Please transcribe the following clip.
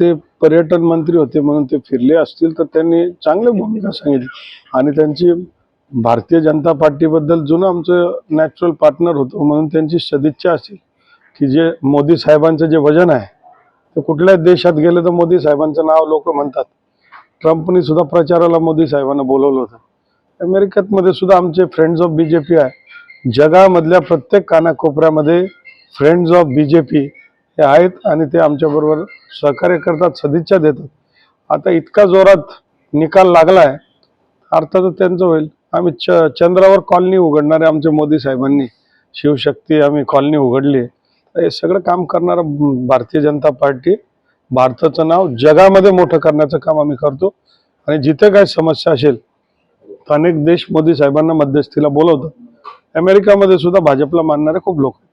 ते पर्यटन मंत्री होते म्हणून ते फिरले असतील तर त्यांनी चांगली भूमिका सांगितली. आणि त्यांची भारतीय जनता पार्टीबद्दल जुनं आमचं नॅचरल पार्टनर होतं म्हणून त्यांची सदिच्छा असेल की जे मोदी साहेबांचं जे वजन आहे ते कुठल्याच देशात गेलं तर मोदी साहेबांचं नाव लोक म्हणतात. ट्रम्पनी सुद्धा प्रचाराला मोदी साहेबांना बोलवलं होतं. अमेरिकेतमध्ये सुद्धा आमचे फ्रेंड्स ऑफ बीजेपी आहे. जगामधल्या प्रत्येक कानाकोपऱ्यामध्ये फ्रेंड्स ऑफ बीजेपी हे आहेत आणि ते आमच्याबरोबर सहकार्य करतात सदिच्छा देतात. आता इतका जोरात निकाल लागलाय अर्थातच त्यांचं होईल. आम्ही च चंद्रावर कॉलनी उघडणारे आमचे मोदी साहेबांनी शिवशक्ती आम्ही कॉलनी उघडली. हे सगळं काम करणारं भारतीय जनता पार्टी भारताचं नाव जगामध्ये मोठं करण्याचं काम आम्ही करतो. आणि जिथे काय समस्या असेल तर अनेक देश मोदी साहेबांना मध्यस्थीला बोलवतात. अमेरिकामध्ये सुद्धा भाजपला मानणारे खूप लोक आहेत.